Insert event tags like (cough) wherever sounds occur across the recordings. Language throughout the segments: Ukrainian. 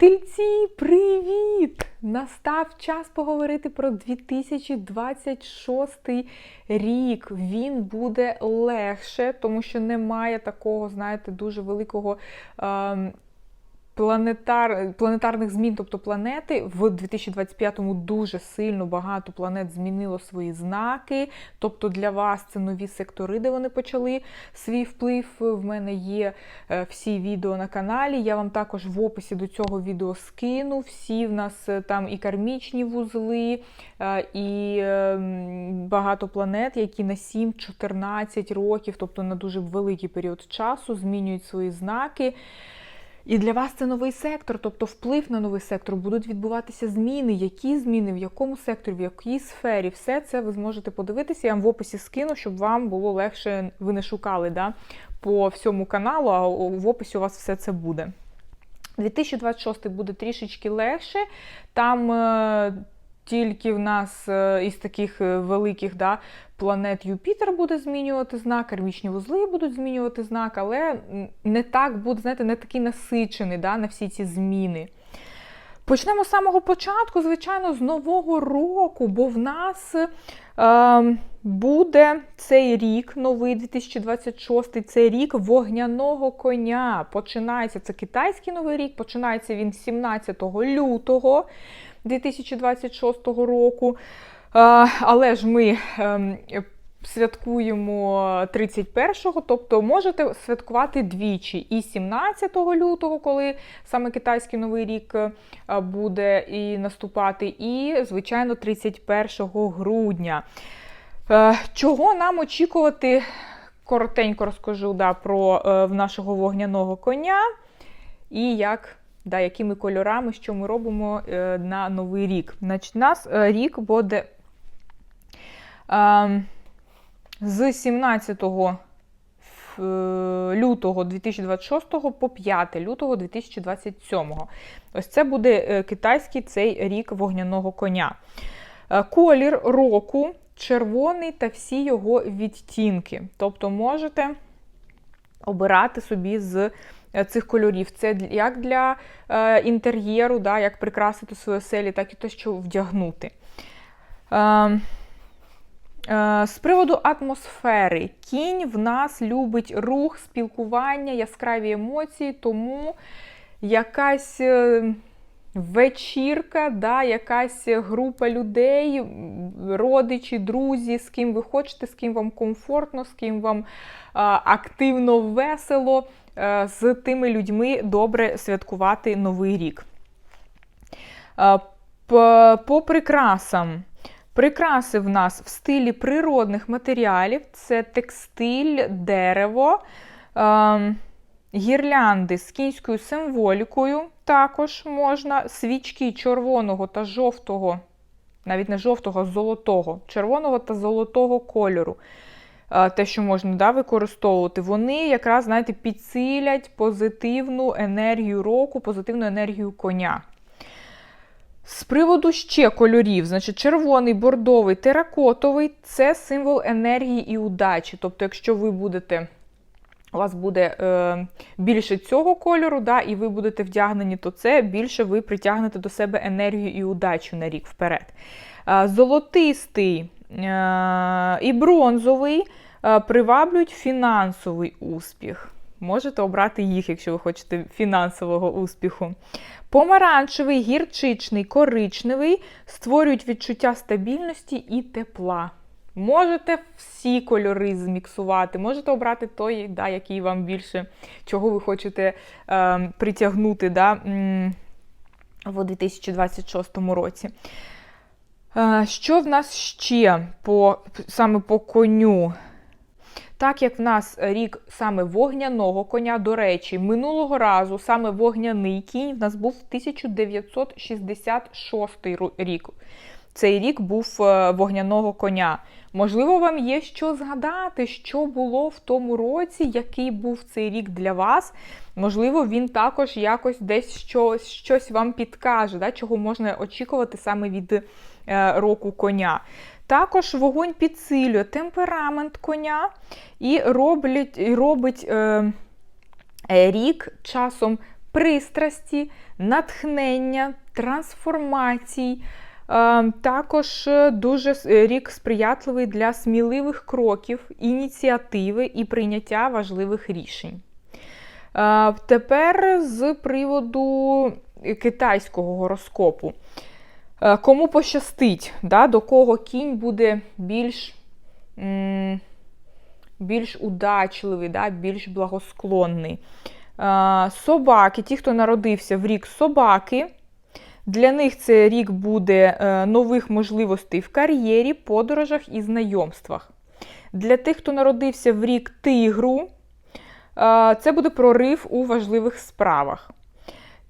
Тельці, привіт! Настав час поговорити про 2026 рік. Він буде легше, тому що немає такого, знаєте, дуже великого. ем, Планетар, планетарних змін, тобто планети в 2025-му дуже сильно багато планет змінило свої знаки. Тобто для вас це нові сектори, де вони почали свій вплив. В мене є е, всі відео на каналі. Я вам також в описі до цього відео скину. Всі в нас е, там і кармічні вузли, е, і багато планет, які на 7-14 років, тобто на дуже великий період часу, змінюють свої знаки. І для вас це новий сектор, тобто вплив на новий сектор, будуть відбуватися зміни. Які зміни, в якому секторі, в якій сфері, все це ви зможете подивитися. Я вам в описі скину, щоб вам було легше, ви не шукали да, по всьому каналу, а в описі у вас все це буде. 2026 буде трішечки легше. Там е, тільки в нас е, із таких е, великих да, планет Юпітер буде змінювати знак, кармічні вузли будуть змінювати знак, але не так буде, знаєте, не такий насичений да, на всі ці зміни. Почнемо з самого початку, звичайно, з нового року, бо в нас е, буде цей рік, новий 2026, цей рік вогняного коня. Починається це китайський новий рік, починається він 17 лютого 2026 року. Е, але ж ми ем, святкуємо 31-го, тобто можете святкувати двічі. І 17 лютого, коли саме китайський новий рік е, буде і наступати, і, звичайно, 31 грудня. Е, Чого нам очікувати? Коротенько розкажу да, про нашого вогняного коня і як, да, якими кольорами, що ми робимо на новий рік. Значить, нас рік буде з 17 е, лютого 2026 по 5 лютого 2027. Ось це буде е, китайський цей рік вогняного коня. Е, Колір року червоний та всі його відтінки. Тобто можете обирати собі з цих кольорів. Це як для інтер'єру, як прикрасити свої оселі, так і те, що вдягнути. Е, З приводу атмосфери, кінь в нас любить рух, спілкування, яскраві емоції, тому якась е, вечірка, да, якась група людей, родичі, друзі, з ким ви хочете, з ким вам комфортно, з ким вам е, активно, весело, з тими людьми добре святкувати Новий рік. По прикрасам. Прикраси в нас в стилі природних матеріалів: це текстиль, дерево, ем, гірлянди з кінською символікою також можна, свічки червоного та жовтого, навіть не жовтого, а золотого, червоного та золотого кольору. Е, Те, що можна да, використовувати, вони якраз, знаєте, підсилять позитивну енергію року, позитивну енергію коня. З приводу ще кольорів, значить, червоний, бордовий, теракотовий це символ енергії і удачі. Тобто, якщо ви будете, у вас буде е, більше цього кольору, да, і ви будете вдягнені, то це більше ви притягнете до себе енергію і удачу на рік вперед. Е, золотистий е, і бронзовий е, приваблюють фінансовий успіх. Можете обрати їх, якщо ви хочете фінансового успіху. Помаранчевий, гірчичний, коричневий створюють відчуття стабільності і тепла. Можете всі кольори зміксувати, можете обрати той, да, який вам більше, чого ви хочете е, притягнути да, в 2026 році. Е, що в нас ще по, саме по коню? Так як в нас рік саме вогняного коня, до речі, минулого разу саме вогняний кінь в нас був 1966 рік. Цей рік був е, вогняного коня. Можливо, вам є що згадати, що було в тому році, який був цей рік для вас. Можливо, він також якось десь щось, щось вам підкаже, да, чого можна очікувати саме від е, року коня. Також вогонь підсилює темперамент коня і роблять, робить е, е, рік часом пристрасті, натхнення, трансформацій. Е, Також е, дуже е, рік сприятливий для сміливих кроків, ініціативи і прийняття важливих рішень. Е, Тепер з приводу китайського гороскопу. Е, Кому пощастить, да, до кого кінь буде більш, більш удачливий, да, більш благосклонний. Е, Собаки, ті, хто народився в рік собаки, для них це рік буде е, нових можливостей в кар'єрі, подорожах і знайомствах. Для тих, хто народився в рік тигру, це буде прорив у важливих справах.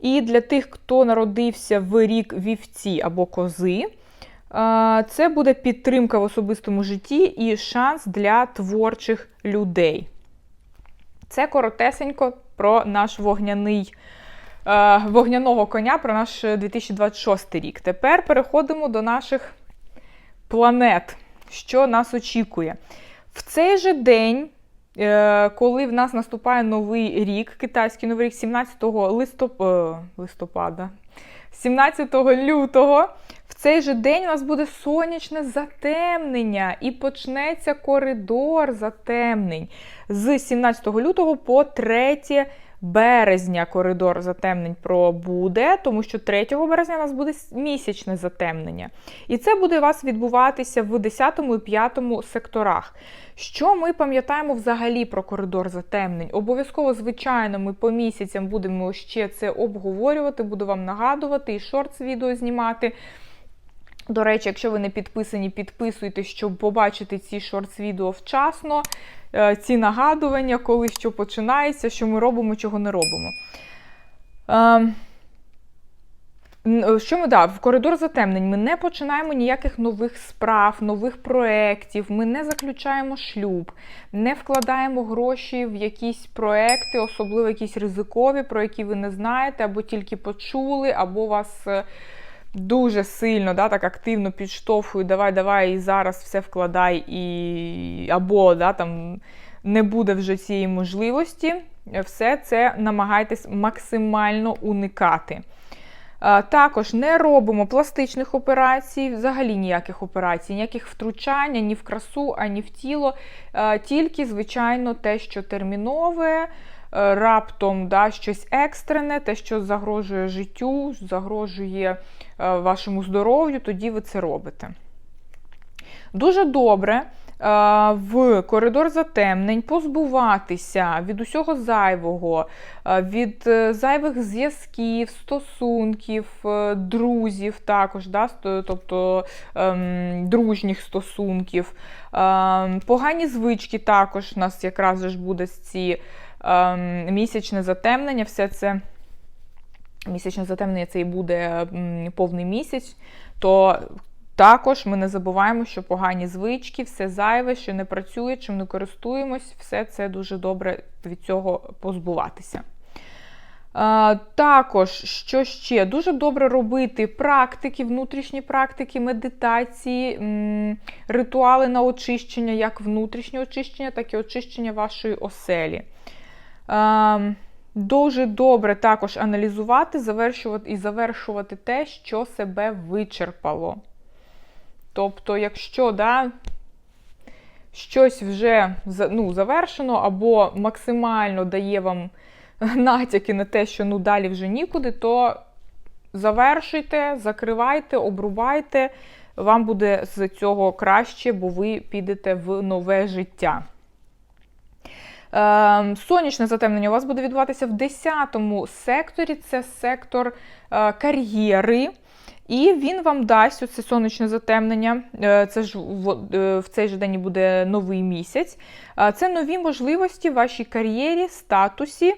І для тих, хто народився в рік вівці або кози, це буде підтримка в особистому житті і шанс для творчих людей. Це коротесенько про наш вогняний вогняного коня, про наш 2026 рік. Тепер переходимо до наших планет, що нас очікує. В цей же день, коли в нас наступає новий рік, китайський новий рік, 17 листоп... е, листопада, 17 лютого, в цей же день у нас буде сонячне затемнення і почнеться коридор затемнень з 17 лютого по 3 березня коридор затемнень пробуде, тому що 3 березня у нас буде місячне затемнення. І це буде у вас відбуватися в 10 і 5 секторах. Що ми пам'ятаємо взагалі про коридор затемнень? Обов'язково, звичайно, ми по місяцям будемо ще це обговорювати, буду вам нагадувати і шортс відео знімати. До речі, якщо ви не підписані, підписуйтесь, щоб побачити ці шортс-відео вчасно, ці нагадування, коли що починається, що ми робимо, чого не робимо. Ем, Що ми да, в коридор затемнень ми не починаємо ніяких нових справ, нових проєктів, ми не заключаємо шлюб, не вкладаємо гроші в якісь проекти, особливо якісь ризикові, про які ви не знаєте, або тільки почули, або вас. Дуже сильно да, так активно підштовхують, давай, давай, і зараз все вкладай, і або да, там не буде вже цієї можливості. Все це намагайтесь максимально уникати. Також не робимо пластичних операцій, взагалі ніяких операцій, ніяких втручань ні в красу, ані в тіло. Тільки, звичайно, те, що термінове, раптом да, щось екстрене, те, що загрожує життю, загрожує е, вашому здоров'ю, тоді ви це робите. Дуже добре е, в коридор затемнень позбуватися від усього зайвого, е, від е, зайвих зв'язків, стосунків, е, друзів також, да, тобто ем, дружніх стосунків. Ем, Погані звички також у нас якраз ж буде ці місячне затемнення, все це. Місячне затемнення це і буде повний місяць, то також ми не забуваємо, що погані звички, все зайве, що не працює, чим не користуємось, все це дуже добре від цього позбуватися. Також, що ще, дуже добре робити практики, внутрішні практики, медитації, ритуали на очищення, як внутрішнє очищення, так і очищення вашої оселі. Ем, Дуже добре також аналізувати, завершувати і завершувати те, що себе вичерпало. Тобто, якщо да, щось вже ну, завершено, або максимально дає вам (laughs) натяки на те, що ну, далі вже нікуди, то завершуйте, закривайте, обрубайте. Вам буде з цього краще, бо ви підете в нове життя. Ем, Сонячне затемнення у вас буде відбуватися в 10 секторі. Це сектор е, кар'єри. І він вам дасть оце сонячне затемнення. е, Це ж в, е, цей же день буде новий місяць. Це нові можливості в вашій кар'єрі, статусі.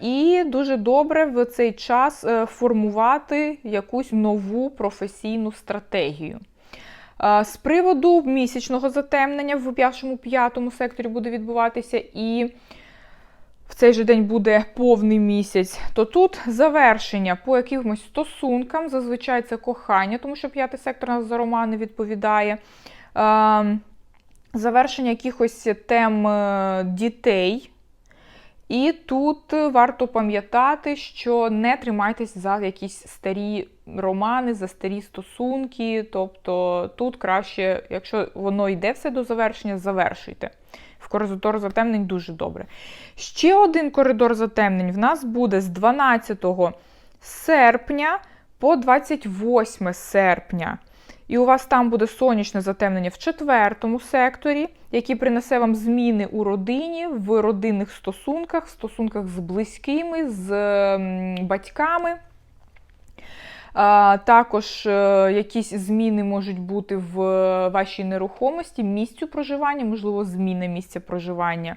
І дуже добре в цей час формувати якусь нову професійну стратегію. З приводу місячного затемнення в першому п'ятому секторі буде відбуватися, і в цей же день буде повний місяць, то тут завершення по якимось стосункам, зазвичай це кохання, тому що п'ятий сектор нас за романи відповідає. Завершення якихось тем е, дітей. І тут варто пам'ятати, що не тримайтесь за якісь старі романи, за старі стосунки. Тобто тут краще, якщо воно йде все до завершення, завершуйте. В коридор затемнень дуже добре. Ще один коридор затемнень в нас буде з 12 серпня по 28 серпня. І у вас там буде сонячне затемнення в четвертому секторі, який принесе вам зміни у родині, в родинних стосунках, в стосунках з близькими, з батьками. Також е, якісь зміни можуть бути в вашій нерухомості, місцю проживання, можливо, зміна місця проживання.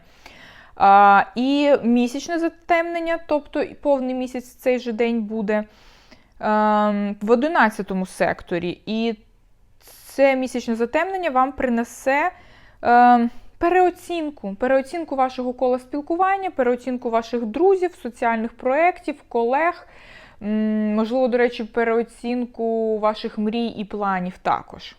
І місячне затемнення, тобто повний місяць цей же день буде ем, в 11 секторі. І це місячне затемнення вам принесе е, переоцінку, переоцінку вашого кола спілкування, переоцінку ваших друзів, соціальних проєктів, колег. Можливо, до речі, переоцінку ваших мрій і планів також.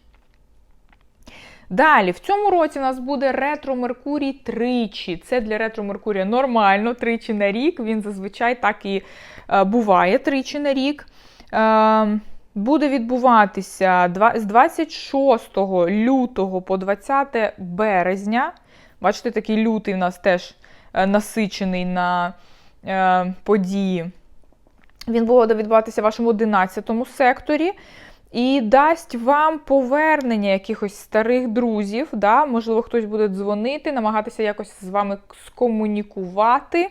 Далі, в цьому році у нас буде ретро Меркурій тричі. Це для ретро Меркурія нормально, тричі на рік. Він зазвичай так і е, буває тричі на рік. Буде відбуватися з 26 лютого по 20 березня. Бачите, такий лютий у нас теж е, насичений на е, події. Він буде відбуватися в вашому 11 секторі. І дасть вам повернення якихось старих друзів. Да? Можливо, хтось буде дзвонити, намагатися якось з вами скомунікувати. Е,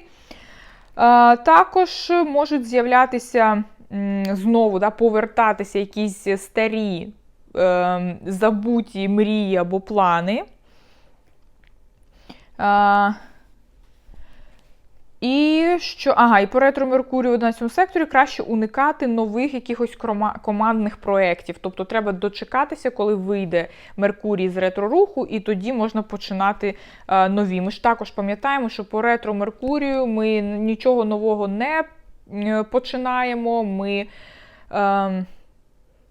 також можуть з'являтися знову да, повертатися якісь старі е, забуті мрії або плани. Е, і що, ага, і по ретро Меркурію в 11 секторі краще уникати нових якихось командних проєктів. Тобто треба дочекатися, коли вийде Меркурій з ретро-руху, і тоді можна починати е, нові. Ми ж також пам'ятаємо, що по ретро Меркурію ми нічого нового не починаємо. Ми е,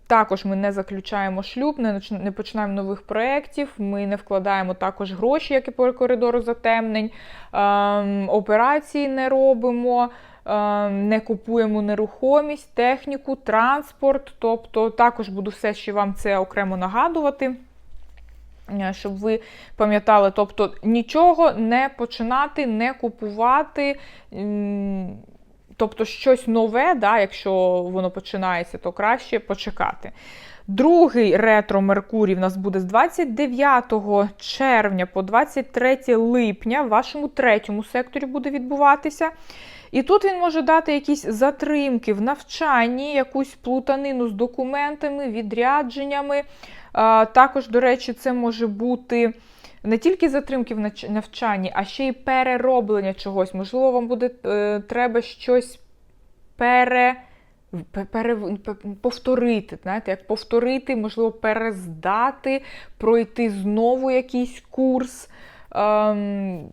також ми не заключаємо шлюб, не починаємо нових проєктів, ми не вкладаємо також гроші, як і по коридору затемнень, е, операції не робимо. Е, не купуємо нерухомість, техніку, транспорт. Тобто також буду все ще вам це окремо нагадувати, е, щоб ви пам'ятали, тобто нічого не починати, не купувати. Тобто щось нове, да, якщо воно починається, то краще почекати. Другий ретро Меркурій в нас буде з 29 червня по 23 липня в вашому третьому секторі буде відбуватися. І тут він може дати якісь затримки в навчанні, якусь плутанину з документами, відрядженнями. Також, до речі, це може бути не тільки затримки в навчанні, а ще й перероблення чогось. Можливо, вам буде е, треба щось пере, повторити. знаєте, Як повторити, можливо, перездати, пройти знову якийсь курс. Е,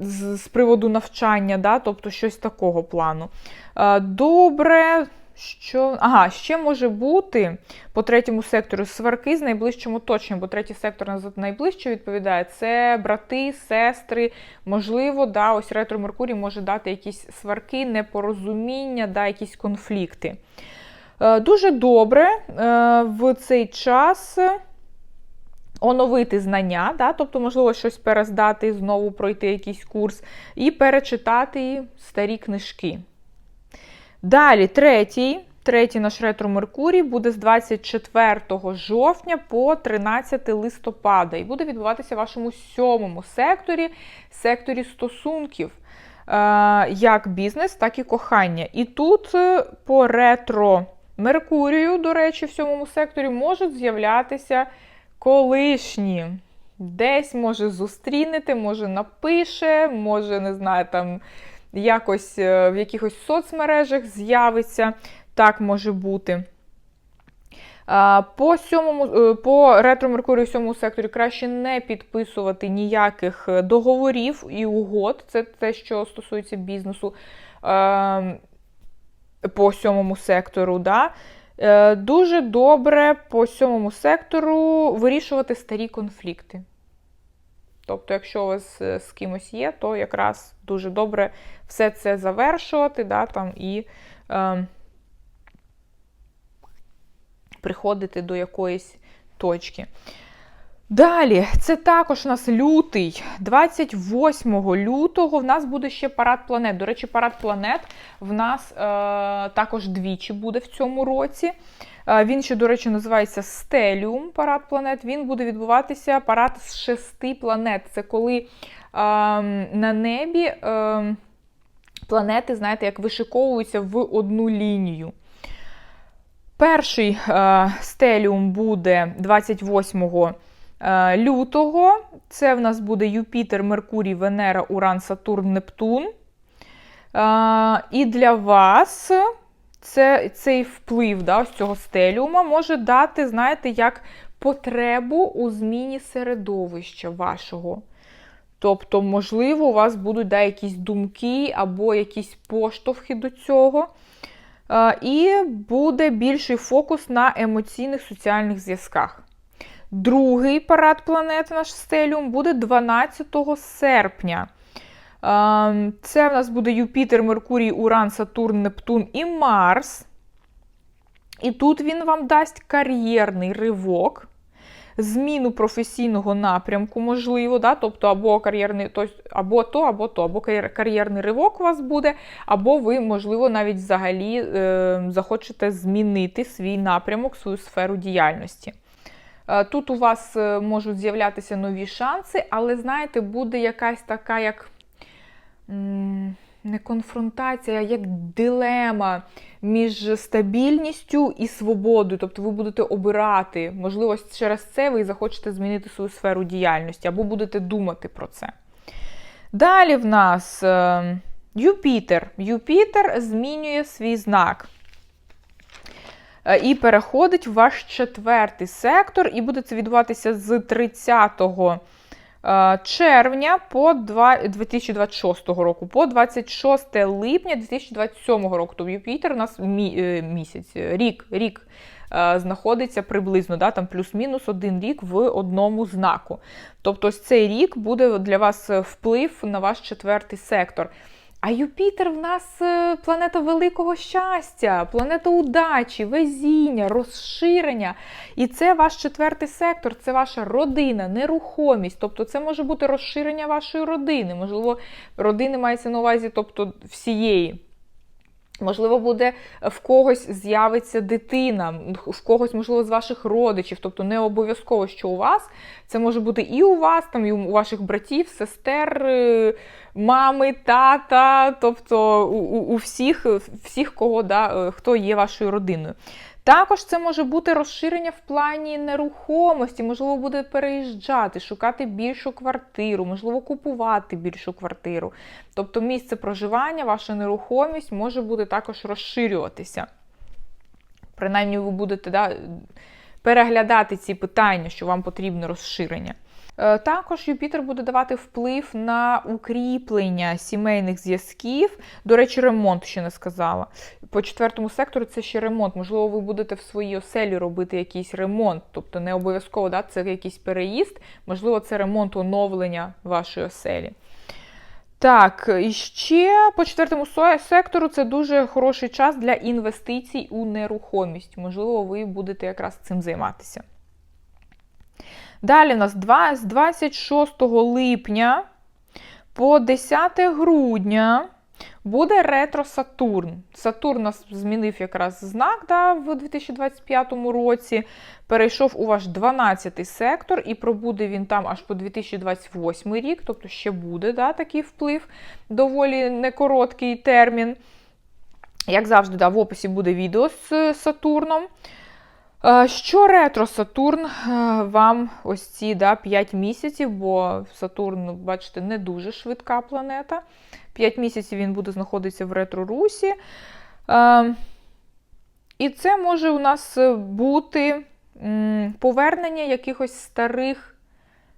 з, з приводу навчання, да, тобто щось такого плану. Е, добре, що? Ага, ще може бути по третьому сектору сварки з найближчим оточенням, бо третій сектор найближче відповідає це брати, сестри. Можливо, да, ось ретро Меркурій може дати якісь сварки, непорозуміння, да, якісь конфлікти. Е, дуже добре е, в цей час. Оновити знання, да, тобто, можливо, щось перездати, знову пройти якийсь курс, і перечитати старі книжки. Далі, третій. Третій наш ретро Меркурій буде з 24 жовтня по 13 листопада. І буде відбуватися в вашому сьомому секторі, секторі стосунків, е, як бізнес, так і кохання. І тут е, по ретро Меркурію, до речі, в сьомому секторі можуть з'являтися колишні. Десь, може, зустрінете, може, напише, може, не знаю, там якось е, в якихось соцмережах з'явиться, так може бути. По сьомому, е, по ретро Меркурію в сьомому секторі краще не підписувати ніяких е, договорів і угод. Це те, що стосується бізнесу по сьомому сектору. Да? Дуже добре по сьомому сектору вирішувати старі конфлікти. Тобто, якщо у вас е, з кимось є, то якраз дуже добре все це завершувати да, там, і е, приходити до якоїсь точки. Далі, це також у нас лютий, 28 лютого в нас буде ще парад планет. До речі, парад планет в нас е, також двічі буде в цьому році. Він ще, до речі, називається Стеліум парад планет. Він буде відбуватися парад з шести планет. Це коли на небі планети, знаєте, як вишиковуються в одну лінію. Перший стеліум буде 28 е, лютого. Це в нас буде Юпітер, Меркурій, Венера, Уран, Сатурн, Нептун. І для вас це, цей вплив да, ось цього стеліума може дати, знаєте, як потребу у зміні середовища вашого. Тобто, можливо, у вас будуть да, якісь думки або якісь поштовхи до цього. І буде більший фокус на емоційних соціальних зв'язках. Другий парад планети наш стеліум буде 12 серпня. Це в нас буде Юпітер, Меркурій, Уран, Сатурн, Нептун і Марс. І тут він вам дасть кар'єрний ривок, зміну професійного напрямку, можливо, да? тобто або кар'єрний, або то, або то, або кар'єрний ривок у вас буде, або ви, можливо, навіть взагалі е, захочете змінити свій напрямок, свою сферу діяльності. Е, тут у вас е, можуть з'являтися нові шанси, але, знаєте, буде якась така, як не конфронтація, а як дилема між стабільністю і свободою. Тобто ви будете обирати, можливо, через це ви захочете змінити свою сферу діяльності або будете думати про це. Далі в нас е, Юпітер. Юпітер змінює свій знак. Е, і переходить в ваш четвертий сектор, і буде це відбуватися з 30 Е, червня по 2026 року, по 26 липня 2027 року. Тобто Юпітер у нас е, місяць, рік, рік. Е, знаходиться приблизно, да, там плюс-мінус один рік в одному знаку. Тобто, ось цей рік буде для вас вплив на ваш четвертий сектор. А Юпітер в нас е, планета великого щастя, планета удачі, везіння, розширення. І це ваш четвертий сектор, це ваша родина, нерухомість. Тобто це може бути розширення вашої родини. Можливо, родини мається на увазі, тобто всієї. Можливо, буде в когось з'явиться дитина, в когось, можливо, з ваших родичів, тобто не обов'язково, що у вас. Це може бути і у вас, там, і у ваших братів, сестер, е, мами, тата, тобто у у всіх, всіх кого, да, е, хто є вашою родиною. Також це може бути розширення в плані нерухомості, можливо, буде переїжджати, шукати більшу квартиру, можливо, купувати більшу квартиру. Тобто місце проживання, ваша нерухомість може буде також розширюватися. Принаймні, ви будете да, переглядати ці питання, що вам потрібно розширення. Е, також Юпітер буде давати вплив на укріплення сімейних зв'язків. До речі, ремонт ще не сказала. По четвертому сектору це ще ремонт. Можливо, ви будете в своїй оселі робити якийсь ремонт, тобто не обов'язково да, це якийсь переїзд, можливо, це ремонт оновлення вашої оселі. Так, і ще по четвертому сектору це дуже хороший час для інвестицій у нерухомість. Можливо, ви будете якраз цим займатися. Далі у нас з 26 липня по 10 грудня буде ретро Сатурн. Сатурн нас змінив якраз знак да, в 2025 році. Перейшов у ваш 12 сектор, і пробуде він там аж по 2028 рік, тобто ще буде да, такий вплив, доволі некороткий термін. Як завжди, да, в описі буде відео з Сатурном. Е, що ретро Сатурн е, вам ось ці да, 5 місяців, бо Сатурн, бачите, не дуже швидка планета. 5 місяців він буде знаходитися в ретро-русі. Е, і це може у нас бути повернення якихось старих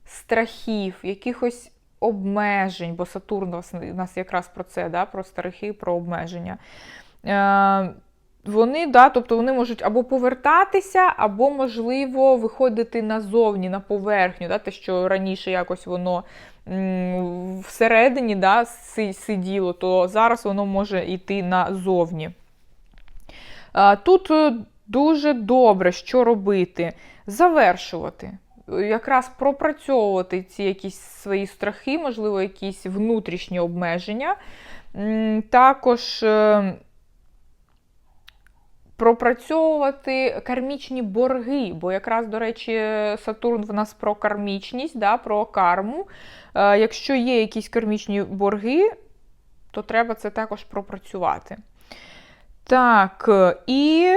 страхів, якихось обмежень, бо Сатурн у нас якраз про це, да, про страхи, про обмеження. Вони, да, тобто вони можуть або повертатися, або, можливо, виходити назовні, на поверхню, да, те, що раніше якось воно всередині да, сиділо, то зараз воно може йти назовні. Тут е, дуже добре, що робити. Завершувати. Якраз пропрацьовувати ці якісь свої страхи, можливо, якісь внутрішні обмеження. Також е, пропрацьовувати кармічні борги, бо якраз, до речі, Сатурн в нас про кармічність, да, про карму. Е, Якщо є якісь кармічні борги, то треба це також пропрацювати. Так, і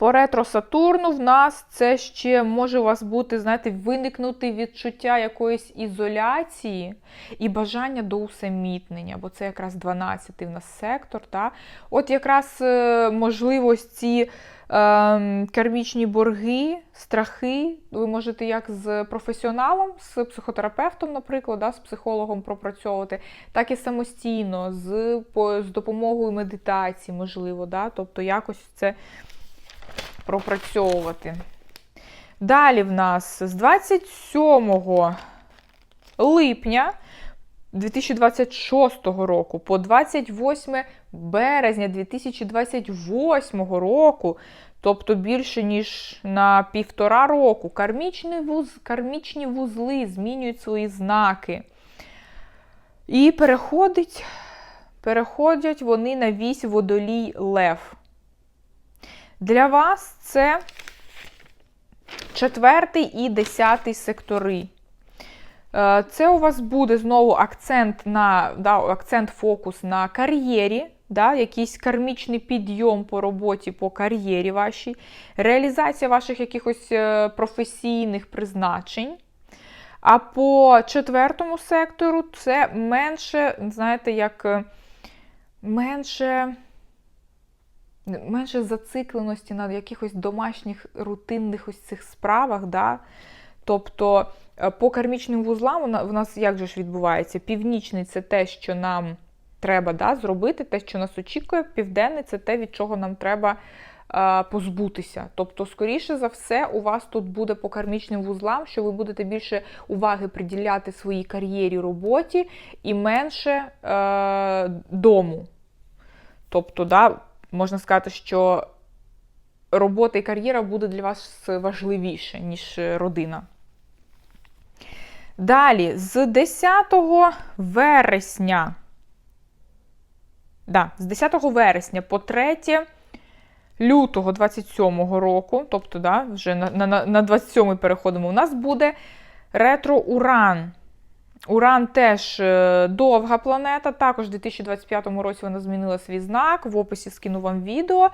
по ретро Сатурну в нас це ще може у вас бути, знаєте, виникнути відчуття якоїсь ізоляції і бажання до усамітнення, бо це якраз 12-й в нас сектор. Та? От якраз е, можливості ем, кармічні борги, страхи, ви можете як з професіоналом, з психотерапевтом, наприклад, да, з психологом пропрацьовувати, так і самостійно, з, з допомогою медитації, можливо, да, тобто якось це пропрацьовувати. Далі в нас з 27 липня 2026 року по 28 березня 2028 року, тобто більше ніж на півтора року, кармічні, вуз, кармічні вузли змінюють свої знаки. І переходить, переходять вони на вісь водолій Лев. Для вас це четвертий і десятий сектори. Е, Це у вас буде знову акцент на да, акцент фокус на кар'єрі, да, якийсь кармічний підйом по роботі, по кар'єрі вашій, реалізація ваших якихось е, професійних призначень. А по четвертому сектору це менше, знаєте, як е, менше менше зацикленості на якихось домашніх рутинних ось цих справах. Да? Тобто е, по кармічним вузлам у нас як же ж відбувається? Північний це те, що нам треба да, зробити, те, що нас очікує, південний це те, від чого нам треба е, позбутися. Тобто, скоріше за все, у вас тут буде по кармічним вузлам, що ви будете більше уваги приділяти своїй кар'єрі, роботі і менше е, дому. Тобто, да, можна сказати, що робота і кар'єра буде для вас важливіше, ніж родина. Далі, з 10 вересня. Да, з 10 вересня по 3 лютого 27 року, тобто, да, вже на, на, на 27 переходимо, у нас буде ретро-уран. Уран теж е, довга планета. Також в 2025 році вона змінила свій знак. В описі скину вам відео.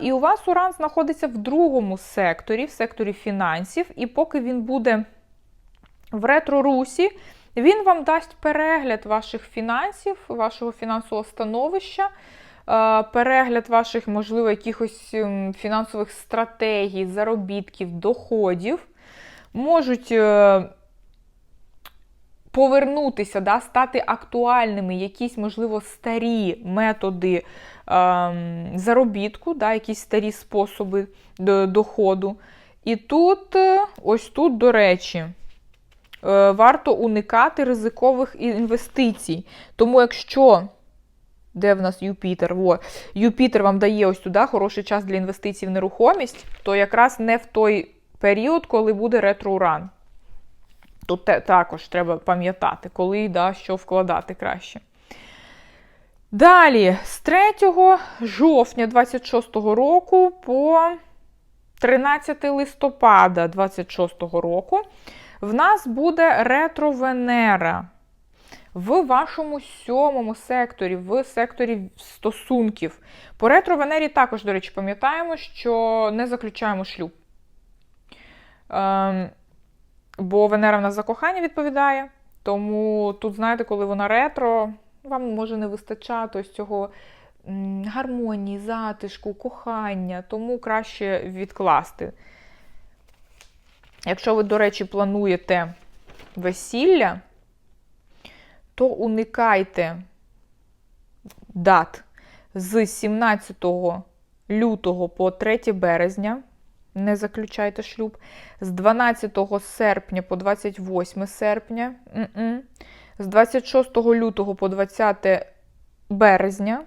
І у вас Уран знаходиться в другому секторі, в секторі фінансів. І поки він буде в ретро-русі, він вам дасть перегляд ваших фінансів, вашого фінансового становища, перегляд ваших, можливо, якихось ем, фінансових стратегій, заробітків, доходів. Можуть. Повернутися, да, стати актуальними якісь, можливо, старі методи ем, заробітку, да, якісь старі способи доходу. І тут, е, ось тут, до речі, е, варто уникати ризикових інвестицій. Тому, якщо. Де в нас Юпітер? Во. Юпітер вам дає ось туди хороший час для інвестицій в нерухомість, то якраз не в той період, коли буде ретроуран. Тут також треба пам'ятати, коли да, що вкладати краще. Далі, з 3 жовтня 26 року по 13 листопада 26 року в нас буде ретро-Венера в вашому сьомому секторі, в секторі стосунків. По ретро-Венері також, до речі, пам'ятаємо, що не заключаємо шлюб. Ем, Бо Венера в нас за кохання відповідає. Тому тут, знаєте, коли вона ретро, вам може не вистачати ось цього гармонії, затишку, кохання, тому краще відкласти. Якщо ви, до речі, плануєте весілля, то уникайте дат з 17 лютого по 3 березня. Не заключайте шлюб. З 12 серпня по 28 серпня. М-м. З 26 лютого по 20 березня.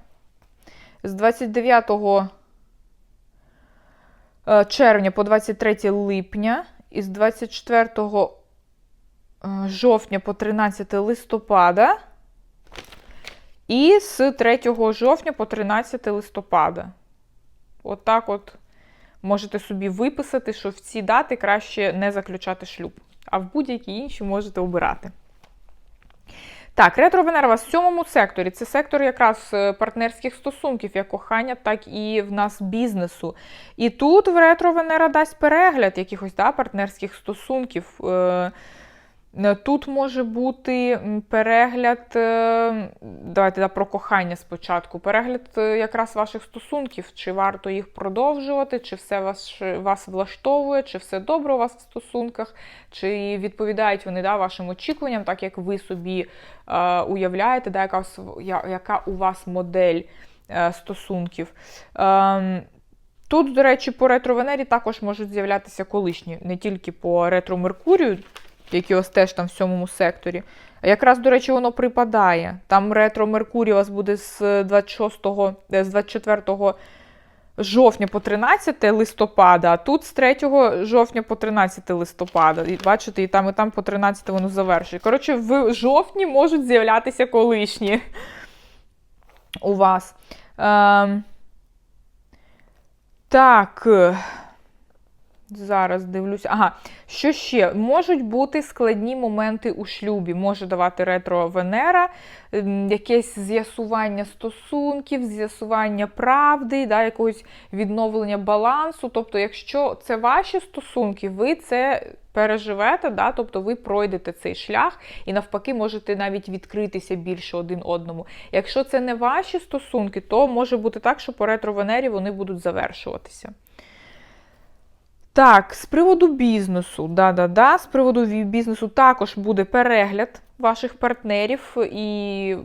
З 29 е, червня по 23 липня. І з 24 е, жовтня по 13 листопада. І з 3 жовтня по 13 листопада. Отак от, от можете собі виписати, що в ці дати краще не заключати шлюб, а в будь-які інші можете обирати. Так, ретро-Венера вас в сьомому секторі. Це сектор якраз е, партнерських стосунків, як кохання, так і в нас бізнесу. І тут в ретро-Венера дасть перегляд якихось да, партнерських стосунків. Е, Тут може бути перегляд, е, давайте да, про кохання спочатку. Перегляд е, якраз ваших стосунків, чи варто їх продовжувати, чи все вас вас влаштовує, чи все добре у вас в стосунках, чи відповідають вони да, вашим очікуванням, так як ви собі е, уявляєте, да, яка, яка у вас модель е, стосунків. Е, Тут, до речі, по ретро-Венері також можуть з'являтися колишні, не тільки по ретро-Меркурію які ось теж там в сьомому секторі. Якраз, до речі, воно припадає. Там ретро Меркурій у вас буде з 26, з 24 жовтня по 13 листопада, а тут з 3 жовтня по 13 листопада. І бачите, і там, і там по 13 воно завершує. Коротше, в жовтні можуть з'являтися колишні у вас. Ем... Так. Зараз дивлюся. Ага, що ще? Можуть бути складні моменти у шлюбі. Може давати ретро-Венера, ем, якесь з'ясування стосунків, з'ясування правди, да, якогось відновлення балансу. Тобто, якщо це ваші стосунки, ви це переживете, да, тобто ви пройдете цей шлях і навпаки можете навіть відкритися більше один одному. Якщо це не ваші стосунки, то може бути так, що по ретро-Венері вони будуть завершуватися. Так, з приводу бізнесу, да-да-да, з приводу бізнесу також буде перегляд ваших партнерів і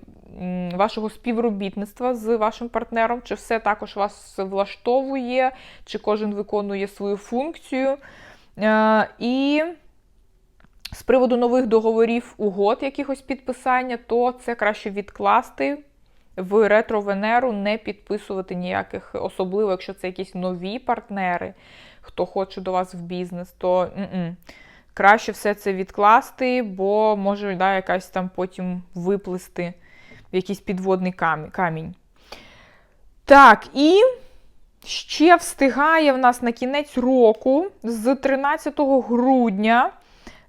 вашого співробітництва з вашим партнером, чи все також вас влаштовує, чи кожен виконує свою функцію. Е, і з приводу нових договорів, угод, якихось підписання, то це краще відкласти. В ретро-Венеру не підписувати ніяких, особливо, якщо це якісь нові партнери хто хоче до вас в бізнес, то м -м. краще все це відкласти, бо може да, якась там потім виплисти якийсь підводний камінь. Так, і ще встигає в нас на кінець року з 13 грудня.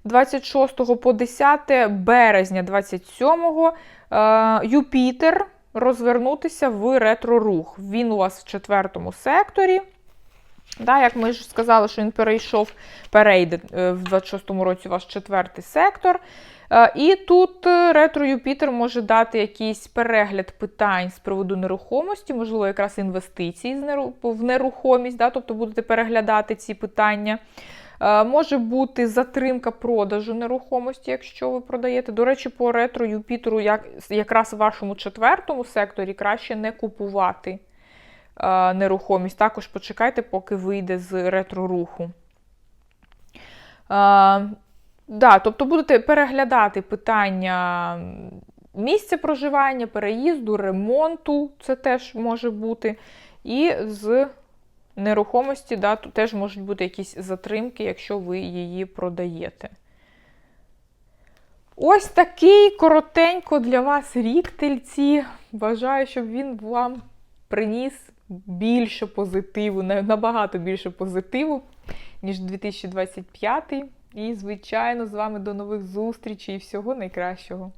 26 по 10 березня 27 е, Юпітер розвернутися в ретро-рух. Він у вас в четвертому секторі. Да, Як ми ж сказали, що він перейшов, перейде е, в 26-му році ваш четвертий сектор. Е, і тут е, ретро Юпітер може дати якийсь перегляд питань з приводу нерухомості, можливо, якраз інвестицій в нерухомість, да, тобто будете переглядати ці питання. Може бути затримка продажу нерухомості, якщо ви продаєте. До речі, по ретро Юпітеру, як, якраз в вашому четвертому секторі краще не купувати нерухомість. Також почекайте, поки вийде з ретро-руху. Да, тобто будете переглядати питання місця проживання, переїзду, ремонту, це теж може бути. І з нерухомості да, тут теж можуть бути якісь затримки, якщо ви її продаєте. Ось такий коротенько для вас рік тельці. Бажаю, щоб він вам приніс більше позитиву, набагато більше позитиву, ніж 2025. І, звичайно, з вами до нових зустрічей і всього найкращого.